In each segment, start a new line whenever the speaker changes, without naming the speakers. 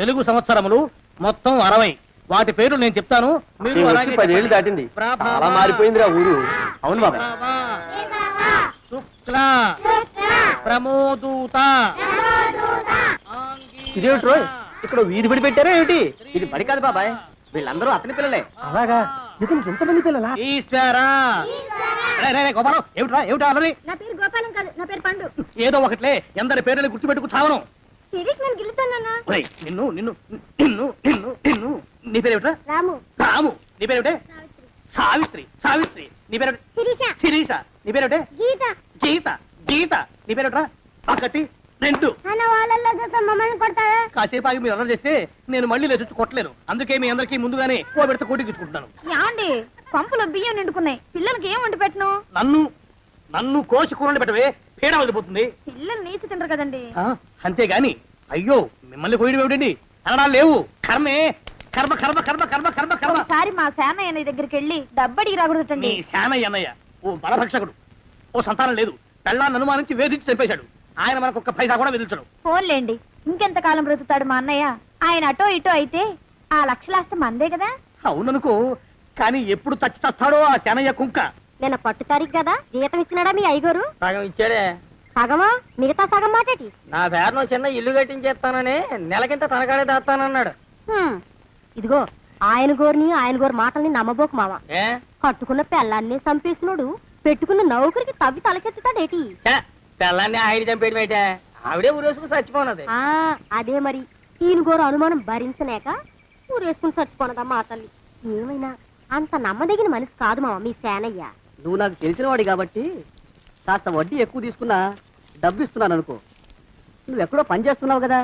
తెలుగు సంవత్సరములు మొత్తం అరవై. వాటి పేర్లు నేను చెప్తాను. మీరు అలాగే
పదేళ్ళు
చెప్పండి.
దాటింది.
ప్రభవ,
చాలా మారిపోయిందిరా ఊరు. అవును బాబా.
ప్రభవ, శుక్ల ప్రమోదూత ఆంగీరస,
ఇదేమిటి రోయ్? ఇక్కడ వీధి పడి పెట్టారా ఏమిటి? ఇది బడి కాదు బాబాయ్. వీళ్ళందరూ అతని పిల్లలే. అలాగా? ఇతనికి ఎంతమంది పిల్లలా?
ఈశ్వర. రే, రే, రే, గోపాలం ఏమిట్రా ఏమిటా అలరి
నా పేరు గోపాలం కాదు నా పేరు పండు.
ఏదో ఒకట్లే ఎందరి పేర్లు గుర్తుపెట్టుకు చావను.
శిరీష్ నన్ను గెలుతానన్నా
ఒరేయ్, నిన్ను నిన్ను నిన్ను నిన్ను నిన్ను. నీ పేరేమిట్రా?
రాము.
రాము. నీ పేరేమిటే? సావిత్రి. సావిత్రి నీ పేరేమిటి?
శిరీష.
శిరీష. నీ పేరేమిటే?
గీత.
గీత గీత. నీ పేరేమిట్రా? ఒకటి రెండు.
అన్న వాళ్ళల్లో చూస్తే మమ్మల్ని
కాసేపు ఆగి మీరు అల్లరి చేస్తే నేను మళ్ళీ లేచొచ్చి కొట్టలేను. అందుకే మీ అందరికీ ముందుగానే ఓ పెడితే కోటికిచ్చుకుంటున్నాను
యాండి పంపులో బియ్యం నిండుకున్నాయి. పిల్లలకి ఏం వండి పెట్టను?
నన్ను నన్ను కోసి కూరలు పెట్టవే పీడ వదిలిపోతుంది.
పిల్లలు నీచి తింటారు కదండి.
ఆ, అంతేగాని అయ్యో మిమ్మల్ని కోయడం ఏమిటండి? అనడాలు లేవు. కర్మే. కర్మ కర్మ కర్మ కర్మ కర్మ కర్మ.
ఒకసారి మా సేనయ్య నీ దగ్గరికి వెళ్ళి డబ్బడికి
నీ
రాకూడదండి
శానయ్య అన్నయ్య ఓ బలభక్షకుడు. ఓ సంతానం లేదు. పెళ్ళాన్ని అనుమానించి వేధించి చంపేశాడు. ఆయన మనకు ఒక్క పైసా కూడా విధించడు.
ఫోన్లేండి ఇంకెంత కాలం బ్రతుకుతాడు మా అన్నయ్య? ఆయన అటో ఇటో అయితే ఆ లక్షలాస్తి మందే కదా?
అవుననుకో కానీ ఎప్పుడు చచ్చి చస్తాడో ఆ శానయ్య కుంక.
నేను పట్టు తారీఖు కదా? జీతం ఇచ్చినాడా మీ అయ్యగారు
సగం ఇచ్చాడే.
సగమా? మిగతా సగం మాటేటి
నా పేరును చిన్న ఇల్లు కట్టించేస్తానని నెలకింత తనకాడే దాస్తానన్నాడు.
హ్మ్. ఇదిగో ఆయన గోరిని ఆయన గోరు మాటల్ని నమ్మబోకు మామ
ఏ?
కట్టుకున్న పెళ్ళాన్ని చంపేసినోడు పెట్టుకున్న నౌకరికి తవ్వి తలకెత్తుతాడేటి?
ఛే, పిల్లాన్ని ఆయన చంపేయడం అయితే ఆవిడే ఊరేసుకుని చచ్చిపోనది.
ఆ అదే మరి. ఈయన గోరు అనుమానం భరించలేక ఊరేసుకుని చచ్చిపోనదమ్మా ఆ తల్లి? ఏమైనా అంత నమ్మదగిన మనిషి కాదు మామ మీ సేనయ్య.
నువ్వు నాకు తెలిసిన వాడి కాబట్టి కాస్త వడ్డీ ఎక్కువ తీసుకున్నా డబ్బు ఇస్తున్నాను అనుకో. నువ్వు ఎక్కడో పని చేస్తున్నావు కదా.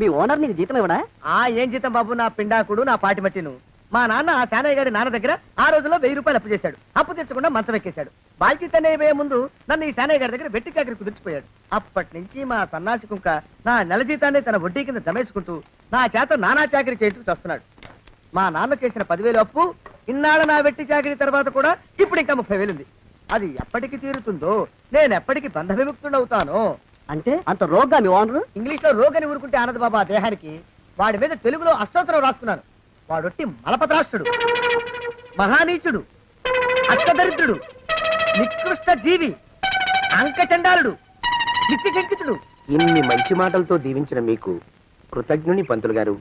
మీ ఓనర్ నీకు జీతం ఇవ్వడా?
ఆ ఏం జీతం బాబు? నా పిండాకుడు నా పాటి మట్టిను. మా నాన్న ఆ శానయ్య గారి నాన్న దగ్గర ఆ రోజుల్లో వెయ్యి రూపాయలు అప్పు చేశాడు. అప్పు తెచ్చకుండా మంచం ఎక్కేశాడు. బాల్చిత్ అనే ముందు నన్ను ఈ శానయ్య గారి దగ్గర వెట్టి కాకరి కుదిర్చిపోయాడు. అప్పటి నుంచి మా సన్నాసి కుంక నా నెల జీతాన్ని తన వడ్డీ కింద జమేసుకుంటూ నా చేత నానా చాకరీ చేయించుకు చేస్తున్నాడు. మా నాన్న చేసిన పదివేలు అప్పు ఇన్నాళ్ళ నా వెట్టి చాకరీ తర్వాత కూడా ఇప్పుడు ఇంకా ముప్పై వేలుంది. అది ఎప్పటికి తీరుతుందో నేను ఎప్పటికి బంధ విముక్తుడవుతానో
అంటే? అంత రోగ్గా మీ ఓనరు?
ఇంగ్లీష్లో రోగని ఊరుకుంటే ఆనంద్ బాబా ఆ దేహానికి వాడి మీద తెలుగులో అష్టోత్తరం రాసుకున్నాను. వాడొట్టి మలపత్రాష్ట్రుడు మహానీచుడు అష్టదరిద్రుడు నికృష్ట జీవి అంకచండాలుడు నిత్య శంకితుడు
ఇన్ని మంచి మాటలతో దీవించిన మీకు కృతజ్ఞుని పంతులు గారు.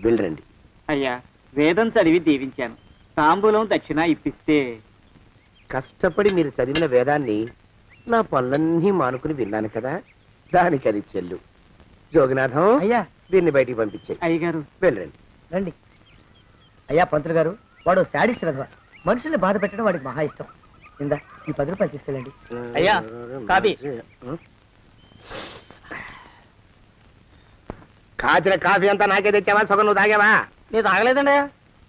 వెళ్ళరండి
అయ్యా వేదం చదివి దీవించాను. తాంబూలం దక్షిణ ఇప్పిస్తే
కష్టపడి మీరు చదివిన వేదాన్ని నా పనులన్నీ మానుకుని విన్నాను కదా. దానికి అది చెల్లు. జోగినాథం
అయ్యా.
దీన్ని బయటికి పంపించాయి
అయ్యగారు.
వెళ్ళరండి
రండి. అయ్యా పంతులు గారు వాడు శాడిస్ట్ విధవ. మనుషుల్ని బాధ పెట్టడం వాడికి మహా ఇష్టం. ఇందా ఈ పది రూపాయలు తీసుకెళ్ళండి.
అయ్యా, కాపీ.
కాచిన కాఫీ అంతా నాకే తెచ్చావా? సగం నువ్వు తాగావా?
నేను తాగలేదండి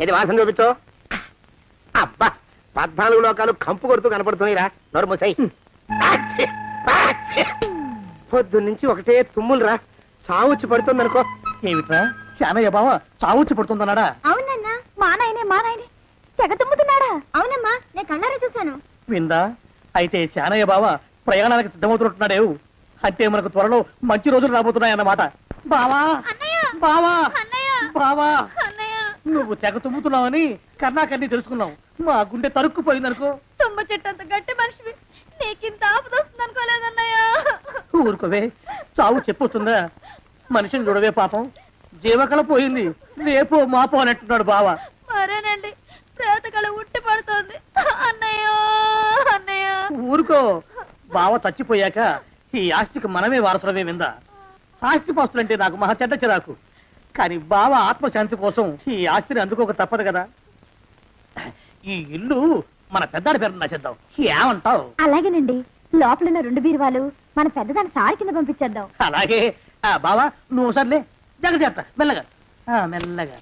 ఇది వాసన చూపించు? అబ్బా పద్నాలుగు లోకాలు కంపు కొడుతూ కనపడుతున్నాయిరా. నోరు మూసాయి. పొద్దు నుంచి ఒకటే తుమ్ములురా. సావుచ్చి పడుతుంది అనుకో
ఏమిట్రా? శానయ్య బావ చావుచ్చి పడుతుందన్నాడా?
అవునన్నా మా నాయనే మా నాయనే తెగ తుమ్ముతున్నాడా? అవునమ్మా నేను కళ్ళారా చూశాను.
విందా? అయితే శానయ్య బావ ప్రయాణానికి సిద్ధమవుతున్నట్టున్నాడేవు అంటే మనకు త్వరలో మంచి రోజులు రాబోతున్నాయన్నమాట బావా!
అన్నయ్య!
బావా!
అన్నయ్య!
బావా!
అన్నయ్య!
నువ్వు తెగ తుమ్ముతున్నావని కర్ణాకర్ణి తెలుసుకున్నావు. మా గుండె తరుక్కుపోయిందనుకో.
తుమ్మ చెట్టంత గట్టి మనిషివి. నీకింత ఆపదొస్తుంది అనుకోలేదన్నయ్య
ఊరుకోవే చావు చెప్పొస్తుందా? మనిషిని చూడవే పాపం. జీవకళ పోయింది. రేపో మాపో అంటున్నాడు బావ.
మరేనండి ప్రేతకళ ఉట్టి పడుతోంది. అన్నయ్య అన్నయ్య.
ఊరుకో. బావ చచ్చిపోయాక ఈ ఆస్తికి మనమే వారసులమే విందా? ఆస్తి పాస్తులంటే నాకు మహా చెడ్డ చిరాకు. కానీ బావ ఆత్మశాంతి కోసం ఈ ఆస్తిని అందుకోక తప్పదు కదా. ఈ ఇల్లు మన పెద్దాడి పేరు నచ్చేద్దాం. ఏమంటావు?
అలాగేనండి. లోపలున్న రెండు బీరువాలు మన పెద్దదాన్ని సారి కింద పంపించేద్దాం.
అలాగే. ఆ బావా నువ్వు సర్లే జాగ్రత్త మెల్లగా. ఆ, మెల్లగా.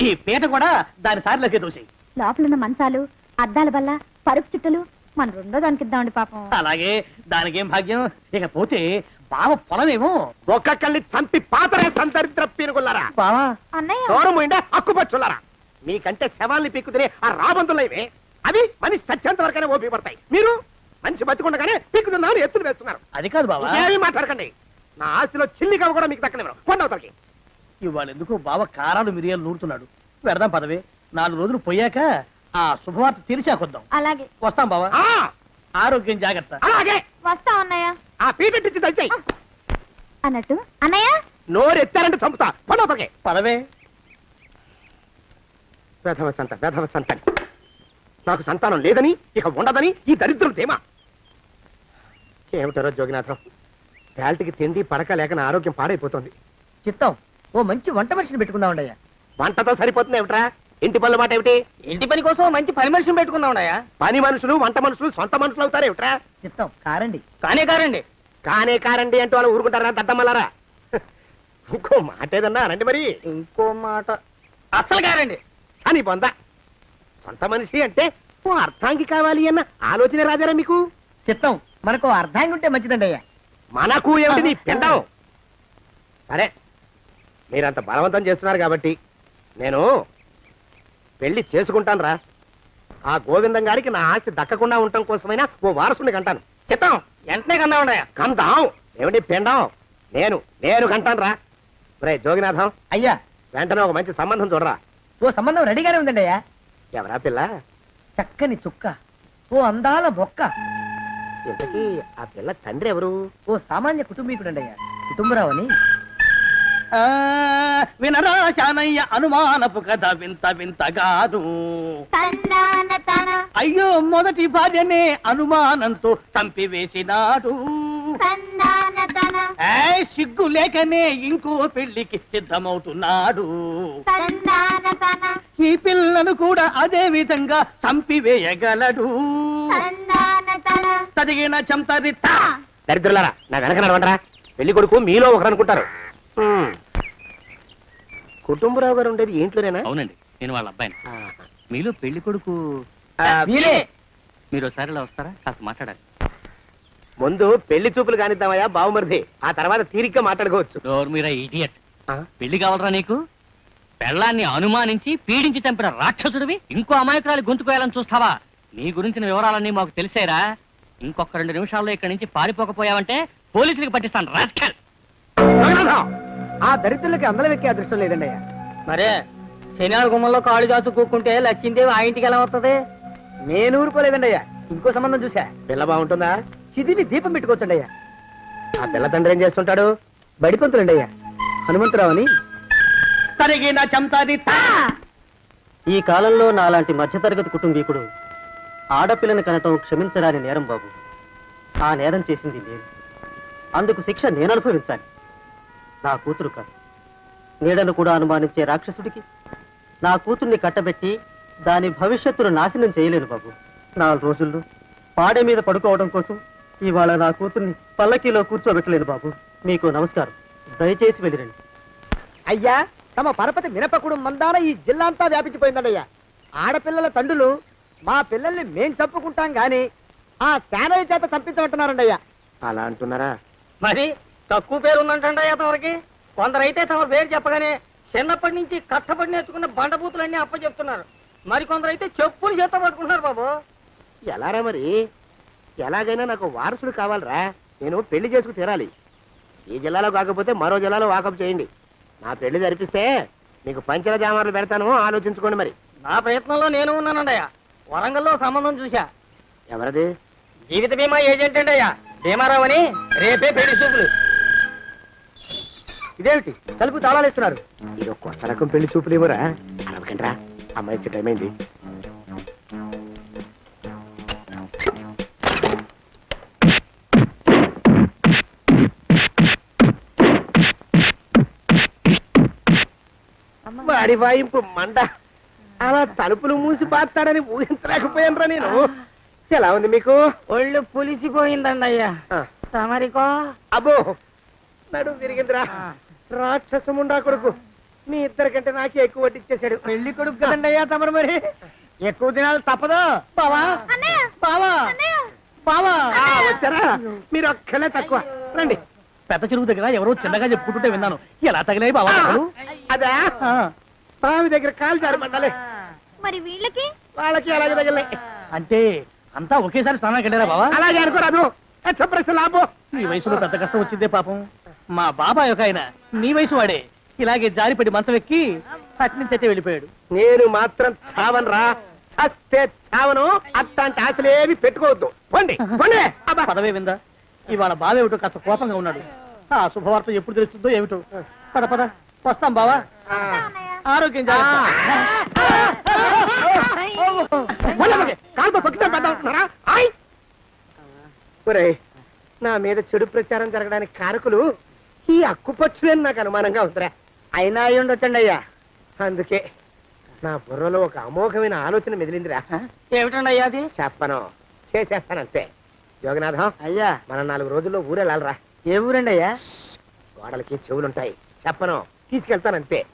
ఈ పీట కూడా దాని సారిలోకి దోసేయి
లోపలున్న మంచాలు అద్దాల బల్ల పరుపు చుట్టలు మన రెండో దానికి ఇద్దామండి పాపం.
అలాగే. దానికేం భాగ్యం? ఇకపోతే బావ పొలమేమో
ఒక్కొక్కల్ని చంపి పాతరే సంతరిద్ర పీనుకున్నారా
బావా.
అన్నయ్య.
దూరం పోయిండే హక్కుపచ్చులారా మీకంటే శవాల్ని పీక్కుతినే ఆ రాబందులైవే అవి మనిషి చచ్చేంత వరకనే ఓపి పడతాయి. మీరు మనిషి బతికుండగానే పీక్కుతున్నాను ఎత్తులు వేస్తున్నారు.
అది కాదు బావా.
ఏమీ మాట్లాడకండి. నా ఆస్తిలో చిల్లి కవ్వ కూడా మీకు దక్కనివ్వరు కొండవతలకి
ఇవాళ ఎందుకు బావ కారాలు మిరియాలు నూరుతున్నాడు. పెడదాం పదవే. నాలుగు రోజులు పోయాక ఆ శుభవార్త తెలిసాకొద్దాం
అలాగే.
వస్తాం బావా.
ఆ,
ఆరోగ్యం జాగ్రత్త.
అలాగే.
వస్తా అన్నయ్య.
ఆ పీటెట్టించి దయచేయి.
అన్నట్టు. అన్నయ్య.
నోరు ఎత్తారంటే చంపుతా కొండవతలకి
పదవే.
వేధవ సంత వేధవ సంత నాకు సంతానం లేదని ఇక ఉండదని ఈ దరిద్రుడు ధీమా ఏమిటారో జోగినాథం వేల్టికి తిండి పడక లేక నా ఆరోగ్యం పాడైపోతుంది.
చిత్తం ఓ మంచి వంట మనిషిని పెట్టుకుందాం ఉండయ్యా
వంటతో సరిపోతుంది ఏమిట్రా? ఇంటి పనుల మాట ఏమిటి?
ఇంటి పని కోసం మంచి పని మనిషిని పెట్టుకుందాం ఉండయ్యా
పని మనుషులు వంట మనుషులు సొంత మనుషులు అవుతారు ఏమిట్రా?
చిత్తం కారండి.
కానే కారండి.
కానే కారండి అంటూ వాళ్ళు ఊరుకుంటారా దద్దమ్మలారా? ఇంకో మాట ఏదన్నా రండి మరి.
ఇంకో మాట. అస్సలు కారండి.
అని పొందా సొంత మనిషి అంటే ఓ అర్థాంగి కావాలి అన్న ఆలోచన రాజారా మీకు?
చిత్తం మనకు అర్ధాంగి ఉంటే మంచిదండి అయ్యా.
మనకు ఏమిటి నీ పిండం? సరే మీరంత బలవంతం చేస్తున్నారు కాబట్టి నేను పెళ్ళి చేసుకుంటాను రా. ఆ గోవిందం గారికి నా ఆస్తి దక్కకుండా ఉండటం కోసమైనా ఓ వారసుని కంటాను.
చిత్తం వెంటనే కన్నా ఉండయా
కంటాం ఏమిటి పిండం? నేను నేను కంటాను రా. రే జోగినాథం
అయ్యా.
వెంటనే ఒక మంచి సంబంధం చూడరా.
ఓ సంబంధం రెడీగానే ఉందండి అయ్యా.
ఎవరా పిల్ల?
చక్కని చుక్క ఓ అందాల బొక్క
ఇంతకీ ఆ పిల్ల తండ్రి ఎవరు?
ఓ సామాన్య కుటుంబీకుడండి అయ్యా. కుటుంబరావు అని
ఆ, వినరా శానయ్య అనుమానపు కథ వింత వింతగాదు అయ్యో మొదటి భార్యనే అనుమానంతో చంపివేసినాడు. సిగ్గు లేకనే ఇంకో పెళ్ళికి సిద్ధమవుతున్నాడు. ఈ పిల్లను కూడా అదే విధంగా చంపివేయగలడు. చదివిన చెంతరిత.
దరిద్రులారా నా వెనక నడవండరా. పెళ్ళి కొడుకు మీలో ఒకరు అనుకుంటారు. కుటుంబరావు గారు ఉండేది ఏంట్లోనేనా?
అవునండి నేను వాళ్ళ అబ్బాయిని. మీలో పెళ్ళి కొడుకు
మీరే.
మీరు ఒకసారి ఇలా వస్తారా? కాస్త మాట్లాడాలి.
ముందు పెళ్ళి చూపులు కానిద్దామయ్యా బావుమరిది. ఆ తర్వాత తీరిగ్గా మాట్లాడుకోవచ్చు.
డోర్ మీరా ఇడియట్.
ఆ?
పెళ్ళి కావాలరా నీకు? పెళ్ళాన్ని అనుమానించి పీడించి చంపిన రాక్షసుడివి ఇంకో అమాయకురాలి గొంతుకోయాలని చూస్తావా? నీ గురించిన వివరాలన్నీ మాకు తెలిసేరా? ఇంకొక రెండు నిమిషాల్లో ఇక్కడి నుంచి పారిపోకపోయావంటే పోలీసులకు పట్టిస్తాను రాస్కల్!
ఆ దరిద్రులకి అందలం ఎక్కే అదృష్టం లేదండి అయ్యా.
మరే శనివారం గుమ్మంలో కాళ్ళు చాచు కూకుంటే లచ్చిందేవి ఆ ఇంటికి ఎలా వస్తుంది?
నేను ఊరుకోలేదండి అయ్యా. ఇంకో సంబంధం చూసా
పిల్ల బాగుంటుందా?
చిదివి దీపం పెట్టుకోవచ్చండి అయ్యా
ఆ పిల్ల తండ్రి ఏం చేస్తుంటాడు?
బడిపంతులండి అయ్యా హనుమంతరావు అని
తరిగిన చంతాది
ఈ కాలంలో నాలాంటి మధ్యతరగతి కుటుంబీకుడు ఆడపిల్లని కనటం క్షమించరాని నేరం బాబు. ఆ నేరం చేసింది నేను. అందుకు శిక్ష నేను అనుభవించాలి నా కూతురు కాదు. నీడను కూడా అనుమానించే రాక్షసుడికి నా కూతుర్ని కట్టబెట్టి దాని భవిష్యత్తును నాశనం చేయలేను బాబు. నాలుగు రోజుల్లో పాడే మీద పడుకోవడం కోసం ఇవాళ నా కూతుర్ని పల్లకీలో కూర్చోబెట్టలేను బాబు. మీకు నమస్కారం. దయచేసి వెళ్ళిరండి.
అయ్యా తమ పరపతి మినపకుడు మందాన ఈ జిల్లా అంతా వ్యాపించిపోయిందండి అయ్యా ఆడపిల్లల తండ్రులు మా పిల్లల్ని మేం చంపుకుంటాం గాని ఆ శానయ్య చేత చంపించమంటున్నారండి అయ్యా
అలా అంటున్నారా?
మరి తక్కువ పేరు ఉందంటే తమరికి? కొందరైతే తమ పేరు చెప్పగానే చిన్నప్పటి నుంచి కట్టబడి నేర్చుకున్న బండబూతులన్నీ అప్పచెప్తున్నారు. మరి కొందరైతే చెప్పులు చేత పట్టుకుంటున్నారు బాబు.
ఎలారా మరి? ఎలాగైనా నాకు వారసుడు కావాలరా. నేను పెళ్ళి చేసుకు తీరాలి. ఈ జిల్లాలో కాకపోతే మరో జిల్లాలో వాకప్ చేయండి. నా పెళ్ళి జరిపిస్తే మీకు పంచల జామార్లు పెడతాను ఆలోచించుకోండి మరి.
నా ప్రయత్నంలో నేను ఉన్నానండయ్యా. వరంగల్లో సంబంధం చూశా.
ఎవరది?
జీవిత బీమా ఏజెంట్ అండి అయ్యా భీమారావు అని రేపే పెళ్ళి చూపులు.
ఇదేమిటి? తలుపు తాళాలు ఇస్తున్నారు
ఇది కొత్త రకం పెళ్ళి చూపులు ఇవ్వరా అమ్మాయి వచ్చే టైం అయింది. వాడి వాయింపు మండ అలా తలుపులు మూసి పాతాడని ఊహించలేకపోయానురా నేను. ఎలా ఉంది మీకు?
ఒళ్ళు పులిసిపోయిందండి అయ్యా
ఆ,
తమరికో
అబ్బో నడు విరిగిందిరా. రాక్షసముండా కొడుకు. మీ ఇద్దరికంటే నాకే ఎక్కువ వడ్డిచ్చేశాడు
పెళ్ళి కొడుకు కదండి అయ్యా తమరు మరి? ఎక్కువ దినాలు తప్పదు. బావా? బావా? బావా?
ఆ, వచ్చారా? మీరు ఒక్కలే తక్కువ. రండి.
పెద్ద చెరువు దగ్గర ఎవరో చిన్నగా చెప్పుకుంటుంటే విన్నాను. ఎలా తగిలాయి బావా?
అదా?
ఆ,
బావి దగ్గర కాలు జారి మండాలి
మరి వీళ్ళకి?
వాళ్ళకి అలాగే తగిలే
అంటే అంతా ఒకేసారి స్నానానికి వెళ్ళారా బావా?
అలాగే అనుకోరాదు లాభం
ఈ వయసులో పెద్ద కష్టం వచ్చిందే పాపం. మా బాబాయ్ ఒక ఆయన నీ వయసు వాడే. ఇలాగే జారిపడి మంచం ఎక్కి అట్నుంచైతే వెళ్ళిపోయాడు.
నేను మాత్రం చావను రా చస్తే చావను. అట్లాంటి ఆశలేవి పెట్టుకోవద్దు. పండి పండి.
పదవే విందా. ఇవాళ బావేమిటో కాస్త కోపంగా ఉన్నాడు. ఆ శుభవార్త ఎప్పుడు తెలుస్తుందో ఏమిటో? పద పద. వస్తాం బావా. ఆరోగ్యం.
కాలుతో ఒరేయ్, నా మీద చెడు ప్రచారం జరగడానికి కారకులు ఈ అక్కుపక్షులని నాకు అనుమానంగా ఉందిరా.
అయినా అయి ఉండొచ్చండి అయ్యా.
అందుకే నా బుర్రలో ఒక అమోఘమైన ఆలోచన మెదిలిందిరా.
ఏమిటండి అయ్యా అది?
చెప్పను. చేసేస్తానంతే. జోగనాథం
అయ్యా.
మనం నాలుగు రోజుల్లో ఊరెళ్ళాలరా.
ఏ ఊరండి అయ్యా?
గోడలకి చెవులుంటాయి. చెప్పను. తీసుకెళ్తానంతే.